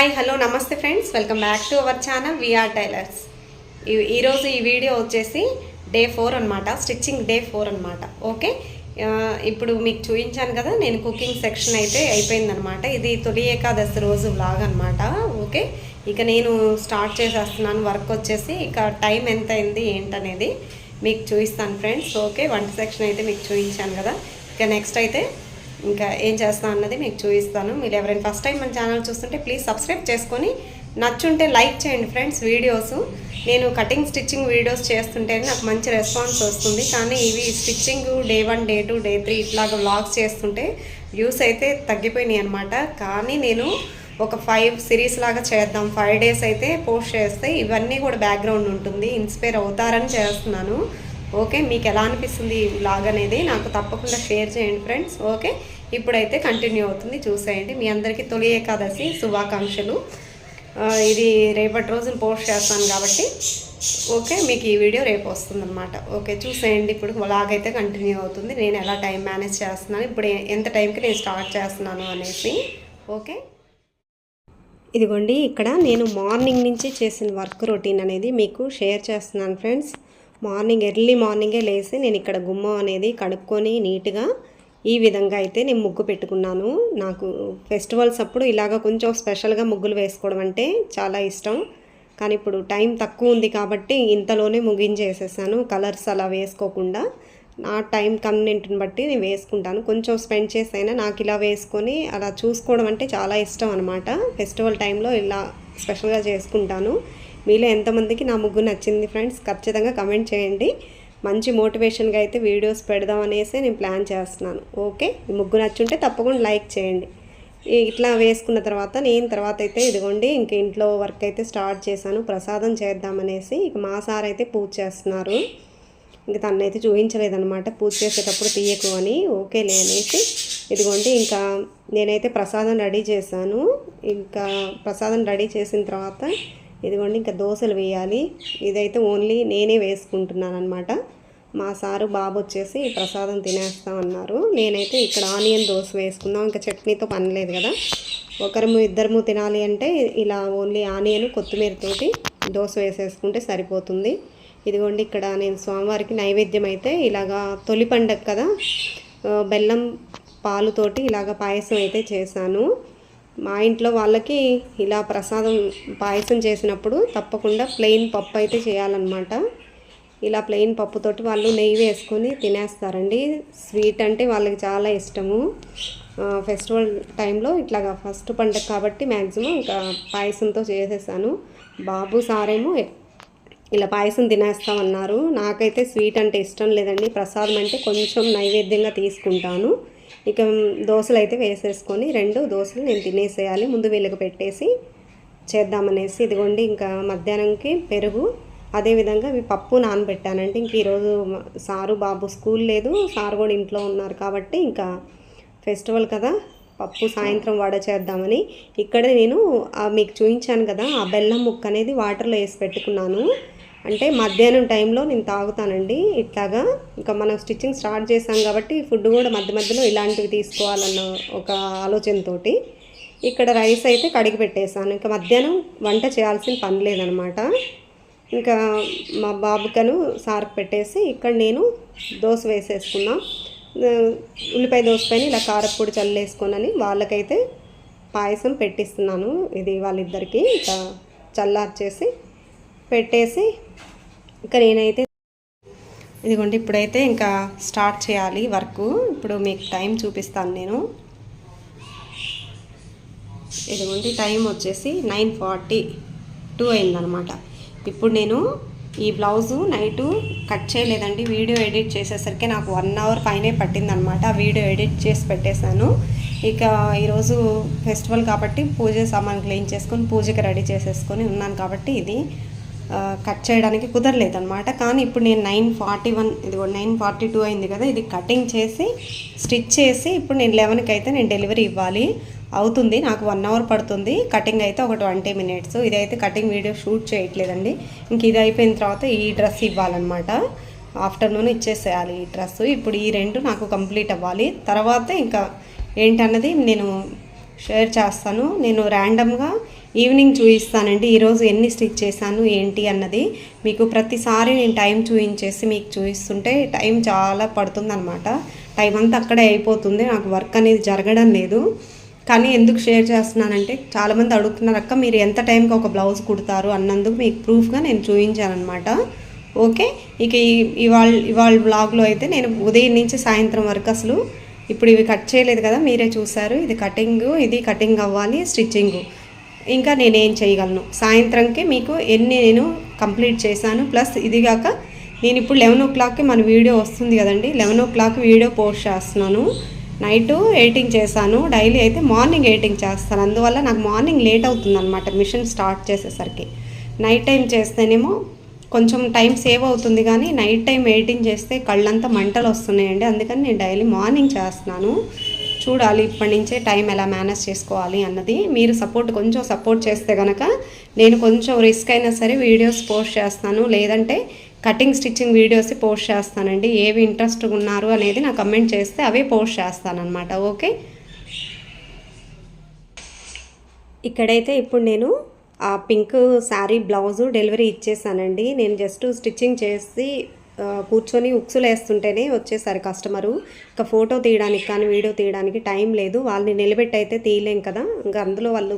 Hi hello నమస్తే friends welcome back to our channel VR tailors ఈ- ఈరోజు ఈ వీడియో వచ్చేసి డే ఫోర్ అనమాట స్టిచ్చింగ్ డే ఫోర్ అనమాట ఓకే ఇప్పుడు మీకు చూపించాను కదా నేను కుకింగ్ సెక్షన్ అయితే అయిపోయిందనమాట ఇది తొలి ఏకాదశి రోజు వ్లాగ్ అనమాట ఓకే ఇక నేను స్టార్ట్ చేసేస్తున్నాను వర్క్ వచ్చేసి ఇక టైం ఎంత అయింది ఏంటనేది మీకు చూపిస్తాను ఫ్రెండ్స్ ఓకే వంట సెక్షన్ అయితే మీకు చూపించాను కదా. ఇక నెక్స్ట్ అయితే ఇంకా ఏం చేస్తాను అన్నది మీకు చూపిస్తాను. మీరు ఎవరైనా ఫస్ట్ టైం మన ఛానల్ చూస్తుంటే ప్లీజ్ సబ్స్క్రైబ్ చేసుకొని నచ్చుంటే లైక్ చేయండి ఫ్రెండ్స్ వీడియోస్ నేను కటింగ్ స్టిచ్చింగ్ వీడియోస్ చేస్తుంటే నాకు మంచి రెస్పాన్స్ వస్తుంది. కానీ ఇవి stitching day one day two day three ఇట్లాగ వ్లాగ్స్ చేస్తుంటే వ్యూస్ అయితే తగ్గిపోయినాయి అనమాట కానీ నేను ఒక ఫైవ్ సిరీస్ లాగా చేద్దాం. ఫైవ్ డేస్ అయితే పోస్ట్ చేస్తే ఇవన్నీ కూడా బ్యాక్గ్రౌండ్ ఉంటుంది. ఇన్స్పైర్ అవుతారని చేస్తున్నాను. ఓకే మీకు ఎలా అనిపిస్తుంది ఈ అనేది నాకు తప్పకుండా షేర్ చేయండి ఫ్రెండ్స్. ఓకే ఇప్పుడైతే కంటిన్యూ అవుతుంది. చూసేయండి. మీ అందరికీ తొలి ఏకాదశి శుభాకాంక్షలు. ఇది రేపటి రోజున పోస్ట్ చేస్తాను కాబట్టి. ఓకే మీకు ఈ వీడియో రేపు వస్తుందన్నమాట. ఓకే చూసేయండి ఇప్పుడు. బ్లాగ్ అయితే కంటిన్యూ అవుతుంది. నేను ఎలా టైం మేనేజ్ చేస్తున్నాను ఇప్పుడు ఎంత టైంకి నేను స్టార్ట్ చేస్తున్నాను అనేసి. ఓకే. ఇదిగోండి ఇక్కడ నేను మార్నింగ్ నుంచి చేసిన వర్క్ రొటీన్ అనేది మీకు షేర్ చేస్తున్నాను ఫ్రెండ్స్. మార్నింగ్ ఎర్లీ మార్నింగే లేసి నేను ఇక్కడ గుమ్మం అనేది కడుక్కొని నీట్గా ఈ విధంగా అయితే నేను ముగ్గు పెట్టుకున్నాను. నాకు ఫెస్టివల్స్ అప్పుడు ఇలాగ కొంచెం స్పెషల్గా ముగ్గులు వేసుకోవడం అంటే చాలా ఇష్టం. కానీ ఇప్పుడు టైం తక్కువ ఉంది కాబట్టి ఇంతలోనే ముగించేసేసాను. కలర్స్ అలా వేసుకోకుండా నా టైం కన్వీనెంట్ని బట్టి నేను వేసుకుంటాను. కొంచెం స్పెండ్ చేసైనా నాకు ఇలా వేసుకొని అలా చూసుకోవడం అంటే చాలా ఇష్టం అనమాట ఫెస్టివల్ టైంలో ఇలా స్పెషల్గా చేసుకుంటాను. మీలో ఎంతమందికి నా ముగ్గు నచ్చింది ఫ్రెండ్స్ ఖచ్చితంగా కమెంట్ చేయండి. మంచి మోటివేషన్గా అయితే వీడియోస్ పెడదాం అనేసి నేను ప్లాన్ చేస్తున్నాను. ఓకే ఈ ముగ్గు నచ్చుంటే తప్పకుండా లైక్ చేయండి. ఇట్లా వేసుకున్న తర్వాత నేను తర్వాత అయితే ఇదిగోండి ఇంక ఇంట్లో వర్క్ అయితే స్టార్ట్ చేశాను ప్రసాదం చేద్దామనేసి ఇక మా సార్ అయితే పూజ చేస్తున్నారు. ఇంక తనైతే చూపించలేదన్నమాట పూజ చేసేటప్పుడు తీయకు అని. ఓకేలే అనేసి ఇదిగోండి ఇంకా నేనైతే ప్రసాదం రెడీ చేశాను. ఇంకా ప్రసాదం రెడీ చేసిన తర్వాత ఇదిగోండి ఇంకా దోశలు వేయాలి. ఇదైతే ఓన్లీ నేనే వేసుకుంటున్నాను అనమాట మా సారు బాబు వచ్చేసి ప్రసాదం తినేస్తామన్నారు. నేనైతే ఇక్కడ ఆనియన్ దోశ వేసుకుందాం. ఇంకా చట్నీతో పనిలేదు కదా. ఒకరము ఇద్దరము తినాలి అంటే ఇలా ఓన్లీ ఆనియన్ కొత్తిమీరతోటి దోశ వేసేసుకుంటే సరిపోతుంది. ఇదిగోండి ఇక్కడ నేను స్వామివారికి నైవేద్యం అయితే ఇలాగా తొలి పండగ కదా. బెల్లం పాలుతోటి ఇలాగ పాయసం అయితే చేశాను. మా ఇంట్లో వాళ్ళకి ఇలా ప్రసాదం పాయసం చేసినప్పుడు తప్పకుండా ప్లెయిన్ పప్పు అయితే చేయాలన్నమాట. ఇలా ప్లెయిన్ పప్పుతోటి వాళ్ళు నెయ్యి వేసుకొని తినేస్తారండి. స్వీట్ అంటే వాళ్ళకి చాలా ఇష్టము. ఫెస్టివల్ టైంలో ఇట్లాగా ఫస్ట్ పండగ కాబట్టి మ్యాక్సిమం ఇంకా పాయసంతో చేసేసాను. బాబు సారేమో ఇలా పాయసం తినేస్తామన్నారు. నాకైతే స్వీట్ అంటే ఇష్టం లేదండి. ప్రసాదం అంటే కొంచెం నైవేద్యంగా తీసుకుంటాను. ఇక దోశలు అయితే వేసేసుకొని రెండు దోశలు నేను తినేసేయాలి. ముందు వీళ్ళకి పెట్టేసి చేద్దామనేసి ఇదిగోండి ఇంకా మధ్యాహ్నంకి పెరుగు అదేవిధంగా ఇవి పప్పు నానబెట్టానంటే ఇంక ఈరోజు సారు బాబు స్కూల్ లేదు సారు కూడా ఇంట్లో ఉన్నారు కాబట్టి ఇంకా ఫెస్టివల్ కదా పప్పు సాయంత్రం వడ చేద్దామని. ఇక్కడ నేను మీకు చూపించాను కదా ఆ బెల్లం ముక్క అనేది వాటర్లో వేసి పెట్టుకున్నాను. అంటే మధ్యాహ్నం టైంలో నేను తాగుతానండి ఇట్లాగా. ఇంకా మనం స్టిచ్చింగ్ స్టార్ట్ చేసాం కాబట్టి ఫుడ్ కూడా మధ్య మధ్యలో ఇలాంటివి తీసుకోవాలన్న ఒక ఆలోచనతోటి ఇక్కడ రైస్ అయితే కడిగి పెట్టేశాను. ఇంకా మధ్యాహ్నం వంట చేయాల్సిన పని లేదనమాట. ఇంకా మా బాబుకను సార్కు పెట్టేసి ఇక్కడ నేను దోశ వేసేసుకున్నా. ఉల్లిపాయ దోసపైన ఇలా కారపొడి చల్లేసుకొనని వాళ్ళకైతే పాయసం పెట్టిస్తున్నాను. ఇది వాళ్ళిద్దరికీ ఇంకా చల్లార్చేసి పెట్టేసి ఇంకా నేనైతే ఇదిగోండి ఇప్పుడైతే ఇంకా స్టార్ట్ చేయాలి వర్క్. ఇప్పుడు మీకు టైం చూపిస్తాను నేను. ఇదిగోండి టైం వచ్చేసి నైన్ ఫార్టీ టూ అయిందనమాట. ఇప్పుడు నేను ఈ బ్లౌజు నైటు కట్ చేయలేదండి వీడియో ఎడిట్ చేసేసరికి నాకు వన్ అవర్ పైనే పట్టిందనమాట. ఆ వీడియో ఎడిట్ చేసి పెట్టేశాను. ఇక ఈరోజు ఫెస్టివల్ కాబట్టి పూజ సామాన్ క్లీన్ చేసుకొని పూజకి రెడీ చేసేసుకొని ఉన్నాను కాబట్టి ఇది. కట్ చేయడానికి కుదరలేదన్నమాట. కానీ ఇప్పుడు నేను నైన్ ఫార్టీ వన్ ఇది నైన్ ఫార్టీ టూ అయింది కదా ఇది కటింగ్ చేసి స్టిచ్ చేసి ఇప్పుడు నేను లెవెన్కి అయితే నేను డెలివరీ ఇవ్వాలి. అవుతుంది నాకు వన్ అవర్ పడుతుంది. కటింగ్ అయితే ఒక ట్వంటీ మినిట్స్. ఇదైతే కటింగ్ వీడియో షూట్ చేయట్లేదండి. ఇంక ఇది అయిపోయిన తర్వాత ఈ డ్రెస్ ఇవ్వాలన్నమాట. ఆఫ్టర్నూన్ ఇచ్చేసేయాలి ఈ డ్రెస్. ఇప్పుడు ఈ రెండు నాకు కంప్లీట్ అవ్వాలి. తర్వాత ఇంకా ఏంటన్నది నేను షేర్ చేస్తాను. నేను ర్యాండమ్గా ఈవినింగ్ చూపిస్తానండి ఈరోజు ఎన్ని స్టిచ్ చేశాను ఏంటి అన్నది మీకు ప్రతిసారి నేను టైం చూపించేసి మీకు చూపిస్తుంటే టైం చాలా పడుతుందనమాట టైం అంతా అక్కడే అయిపోతుంది. నాకు వర్క్ అనేది జరగడం లేదు. కానీ ఎందుకు షేర్ చేస్తున్నానంటే చాలామంది అడుగుతున్నారు అక్క మీరు ఎంత టైంకి ఒక బ్లౌజ్ కుడతారు? అన్నందుకు మీకు ప్రూఫ్గా నేను చూపించాను ఓకే? ఇక ఈ- ఇవాళ ఇవాళ బ్లాగ్లో అయితే నేను ఉదయం నుంచి సాయంత్రం వరకు అసలు ఇప్పుడు ఇవి కట్ చేయలేదు కదా మీరే చూసారు. ఇది కటింగ్ ఇది కటింగ్ అవ్వాలి స్టిచ్చింగ్ ఇంకా నేనేం చేయగలను? సాయంత్రంకి మీకు ఎన్ని నేను కంప్లీట్ చేశాను. ప్లస్ ఇది కాక నేను ఇప్పుడు లెవెన్ ఓ క్లాక్కి మన వీడియో వస్తుంది కదండి. Eleven o'clock video post చేస్తున్నాను. నైట్ ఎయిటింగ్ చేశాను. డైలీ అయితే మార్నింగ్ ఎయిటింగ్ చేస్తాను. అందువల్ల నాకు మార్నింగ్ లేట్ అవుతుంది అనమాట మిషన్ స్టార్ట్ చేసేసరికి. నైట్ టైం చేస్తేనేమో కొంచెం టైం సేవ్ అవుతుంది కానీ నైట్ టైం ఎడిటింగ్ చేస్తే కళ్ళంతా మంటలు వస్తున్నాయండి. అందుకని నేను డైలీ మార్నింగ్ చేస్తున్నాను. చూడాలి ఇప్పటి నుంచే టైం ఎలా మేనేజ్ చేసుకోవాలి అన్నది. మీరు సపోర్ట్ కొంచెం సపోర్ట్ చేస్తే కనుక నేను కొంచెం రిస్క్ అయినా సరే వీడియోస్ పోస్ట్ చేస్తాను. లేదంటే కటింగ్ స్టిచ్చింగ్ వీడియోస్ పోస్ట్ చేస్తానండి. ఏవి ఇంట్రెస్ట్ ఉన్నారు అనేది నాకు కమెంట్ చేస్తే అవే పోస్ట్ చేస్తానన్నమాట. ఓకే? ఇక్కడైతే ఇప్పుడు నేను ఆ పింక్ శారీ బ్లౌజు డెలివరీ ఇచ్చేసానండి. నేను జస్ట్ స్టిచ్చింగ్ చేసి కూర్చొని ఉక్సులు వేస్తుంటేనే వచ్చేసారు కస్టమరు. ఇంకా ఫోటో తీయడానికి కానీ వీడియో తీయడానికి టైం లేదు. వాళ్ళని నిలబెట్టి అయితే తీయలేం కదా. ఇంకా అందులో వాళ్ళు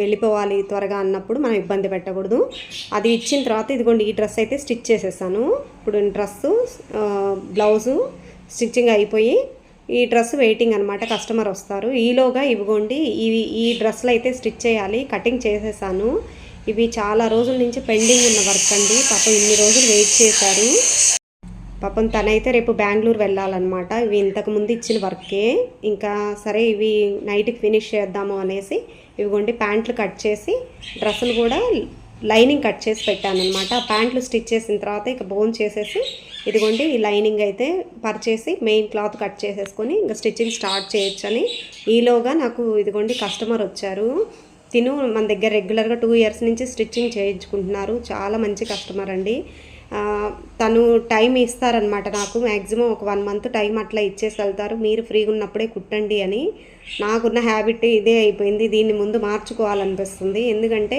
వెళ్ళిపోవాలి త్వరగా అన్నప్పుడు మనం ఇబ్బంది పెట్టకూడదు. అది ఇచ్చిన తర్వాత ఇదిగోండి ఈ డ్రెస్ అయితే స్టిచ్ చేసేసాను. ఇప్పుడు డ్రెస్సు బ్లౌజు స్టిచ్చింగ్ అయిపోయి ఈ డ్రెస్ వెయిటింగ్ అనమాట కస్టమర్ వస్తారు. ఈలోగా ఇవిగోండి ఇవి ఈ డ్రెస్సులు అయితే స్టిచ్ చేయాలి. కటింగ్ చేసేసాను. ఇవి చాలా రోజుల నుంచి పెండింగ్ ఉన్న వర్క్ అండి. పాపం ఇన్ని రోజులు వెయిట్ చేశారు. పాపం తనైతే రేపు బెంగళూరు వెళ్ళాలన్నమాట. ఇవి ఇంతకు ముందు ఇచ్చిన వర్కే. ఇంకా సరే ఇవి నైట్కి ఫినిష్ చేద్దాము అనేసి ఇవిగోండి ప్యాంట్లు కట్ చేసి డ్రెస్సులు కూడా లైనింగ్ కట్ చేసి పెట్టాను అనమాట ఆ ప్యాంట్లు స్టిచ్ చేసిన తర్వాత ఇక బోన్ చేసేసి ఇదిగోండి ఈ లైనింగ్ అయితే పరిచేసి మెయిన్ క్లాత్ కట్ చేసేసుకొని ఇంకా స్టిచ్చింగ్ స్టార్ట్ చేయొచ్చని. ఈలోగా నాకు ఇదిగోండి కస్టమర్ వచ్చారు. తిను మన దగ్గర రెగ్యులర్గా టూ ఇయర్స్ నుంచి స్టిచ్చింగ్ చేయించుకుంటున్నారు. చాలా మంచి కస్టమర్ అండి. తను టైం ఇస్తారనమాట నాకు. మ్యాక్సిమం ఒక వన్ మంత్ టైం అట్లా ఇచ్చేసి వెళ్తారు మీరు ఫ్రీగా ఉన్నప్పుడే కుట్టండి అని. నాకున్న హ్యాబిట్ ఇదే అయిపోయింది. దీన్ని ముందు మార్చుకోవాలనిపిస్తుంది. ఎందుకంటే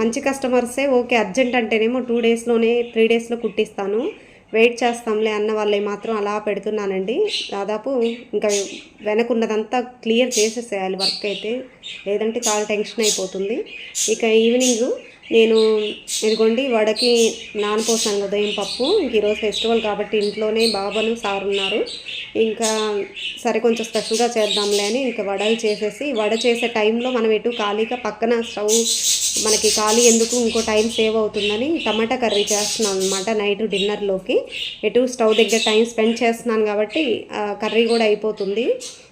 మంచి కస్టమర్సే ఓకే అర్జెంట్ అంటేనేమో టూ డేస్లోనే త్రీ డేస్లో కుట్టిస్తాను. వెయిట్ చేస్తాంలే అన్న వాళ్ళే మాత్రం అలా పెడుతున్నానండి. దాదాపు ఇంకా వెనకున్నదంతా క్లియర్ చేసేసేయాలి వర్క్ అయితే. లేదంటే చాలా టెన్షన్ అయిపోతుంది. ఇక ఈవినింగ్ నేను ఇదిగోండి వడకి నానపోసాను ఉదయం పప్పు. ఇంక ఈరోజు ఫెస్టివల్ కాబట్టి ఇంట్లోనే బాబాను సార్ ఉన్నారు. ఇంకా సరే కొంచెం స్పెషల్గా చేద్దాంలే అని ఇంకా వడలు చేసేసి వడ చేసే టైంలో మనం ఎటు ఖాళీగా పక్కన స్టవ్ మనకి ఖాళీ ఎందుకు ఇంకో టైం సేవ్ అవుతుందని టమాటా కర్రీ చేస్తున్నాను అనమాట నైట్ డిన్నర్లోకి. ఎటు స్టవ్ దగ్గర టైం స్పెండ్ చేస్తున్నాను కాబట్టి కర్రీ కూడా అయిపోతుంది.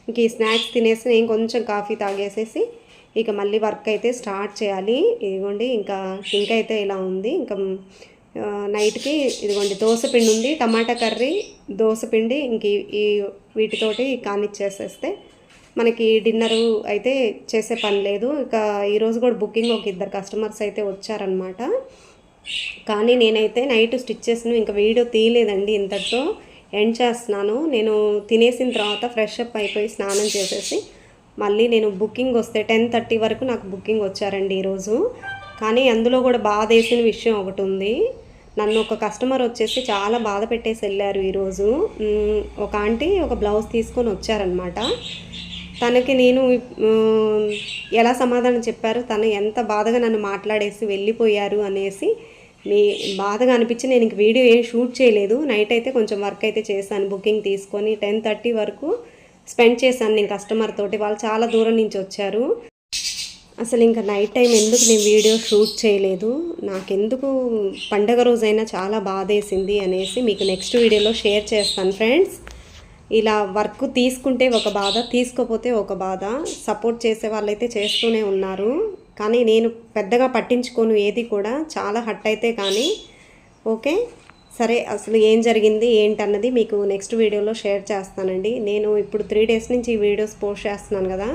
ఇంక ఈ స్నాక్స్ తినేసి నేను కొంచెం కాఫీ తాగేసేసి ఇక మళ్ళీ వర్క్ అయితే స్టార్ట్ చేయాలి. ఇదిగోండి ఇంకా సింక్ అయితే ఇలా ఉంది. ఇంకా నైట్కి ఇదిగోండి దోశ పిండి ఉంది. టమాటా కర్రీ దోశ పిండి ఇంక ఈ- ఈ వీటితోటి కానిచ్చేసేస్తే మనకి డిన్నరు అయితే చేసే పని లేదు. ఇక ఈరోజు కూడా బుకింగ్ ఒక ఇద్దరు కస్టమర్స్ అయితే వచ్చారనమాట కానీ నేనైతే నైట్ స్టిచ్ చేసిన ఇంకా వీడియో తీయలేదండి ఇంతటితో. ఎండ్ చేస్తున్నాను. నేను తినేసిన తర్వాత ఫ్రెష్ అప్ అయిపోయి స్నానం చేసేసి మళ్ళీ నేను బుకింగ్ వస్తే టెన్ థర్టీ వరకు నాకు బుకింగ్ వచ్చారండి ఈరోజు. కానీ అందులో కూడా బాధ వేసిన విషయం ఒకటి ఉంది. నన్ను ఒక కస్టమర్ వచ్చేసి చాలా బాధ పెట్టేసి వెళ్ళారు ఈరోజు. ఒక ఆంటీ ఒక బ్లౌజ్ తీసుకొని వచ్చారనమాట తనకి నేను ఎలా సమాధానం చెప్పారు? తను ఎంత బాధగా నన్ను మాట్లాడేసి వెళ్ళిపోయారు అనేసి మీ బాధగా అనిపించి నేను ఇంక వీడియో ఏం షూట్ చేయలేదు. నైట్ అయితే కొంచెం వర్క్ అయితే చేశాను. బుకింగ్ తీసుకొని టెన్ థర్టీ వరకు స్పెండ్ చేశాను నేను కస్టమర్ తోటి. వాళ్ళు చాలా దూరం నుంచి వచ్చారు. అసలు ఇంకా నైట్ టైం ఎందుకు నేను వీడియో షూట్ చేయలేదు? నాకెందుకు పండగ రోజైనా చాలా బాధేసింది అనేసి మీకు నెక్స్ట్ వీడియోలో షేర్ చేస్తాను ఫ్రెండ్స్. ఇలా వర్క్ తీసుకుంటే ఒక బాధ తీసుకోపోతే ఒక బాధ. సపోర్ట్ చేసే వాళ్ళైతే చేస్తూనే ఉన్నారు. కానీ నేను పెద్దగా పట్టించుకోను ఏది కూడా. చాలా హట్ అయితే కానీ. ఓకే? సరే అసలు ఏం జరిగింది ఏంటన్నది మీకు నెక్స్ట్ వీడియోలో షేర్ చేస్తానండి. నేను ఇప్పుడు త్రీ డేస్ నుంచి ఈ వీడియోస్ పోస్ట్ చేస్తున్నాను కదా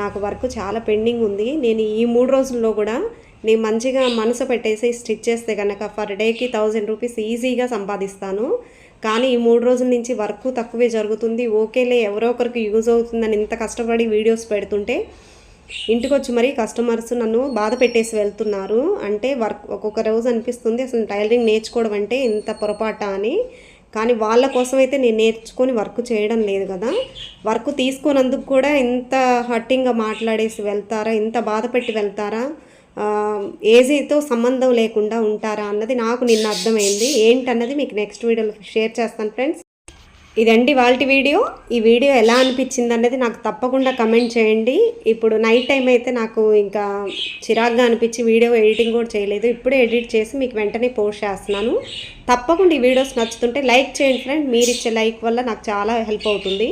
నాకు వర్క్ చాలా పెండింగ్ ఉంది. నేను ఈ మూడు రోజుల్లో కూడా నేను మంచిగా మనసు పెట్టేసి స్టిచ్ చేస్తే కనుక పర్ డేకి థౌజండ్ రూపీస్ ఈజీగా సంపాదిస్తాను. కానీ ఈ మూడు రోజుల నుంచి వర్క్ తక్కువే జరుగుతుంది. ఓకేలే ఎవరో ఒకరికి యూజ్ అవుతుందని ఇంత కష్టపడి వీడియోస్ పెడుతుంటే ఇంటికి వచ్చి మరీ కస్టమర్స్ నన్ను బాధ పెట్టేసి వెళ్తున్నారు. అంటే వర్క్ ఒక్కొక్క రోజు అనిపిస్తుంది అసలు టైలరింగ్ నేర్చుకోవడం అంటే ఇంత పొరపాట అని. కానీ వాళ్ళ కోసం అయితే నేను నేర్చుకొని వర్క్ చేయడం లేదు కదా. వర్క్ తీసుకున్నందుకు కూడా ఇంత హట్టింగ్గా మాట్లాడేసి వెళ్తారా ఇంత బాధ పెట్టి వెళ్తారా ఏజీతో సంబంధం లేకుండా ఉంటారా అన్నది నాకు నిన్న అర్థమైంది. ఏంటన్నది మీకు నెక్స్ట్ వీడియోలో షేర్ చేస్తాను ఫ్రెండ్స్. ఇదండి వాళ్ళ వీడియో. ఈ వీడియో ఎలా అనిపించింది అన్నది నాకు తప్పకుండా కమెంట్ చేయండి. ఇప్పుడు నైట్ టైం అయితే నాకు ఇంకా చిరాగ్గా అనిపించి వీడియో ఎడిటింగ్ కూడా చేయలేదు. ఇప్పుడే ఎడిట్ చేసి మీకు వెంటనే పోస్ట్ చేస్తున్నాను. తప్పకుండా ఈ వీడియోస్ నచ్చుతుంటే లైక్ చేయండి ఫ్రెండ్ మీరు ఇచ్చే లైక్ వల్ల నాకు చాలా హెల్ప్ అవుతుంది.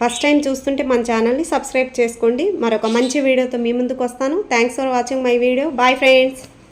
ఫస్ట్ టైం చూస్తుంటే మన ఛానల్ని సబ్స్క్రైబ్ చేసుకోండి. మరొక మంచి వీడియోతో మీ ముందుకు వస్తాను. Thanks for watching my video bye friends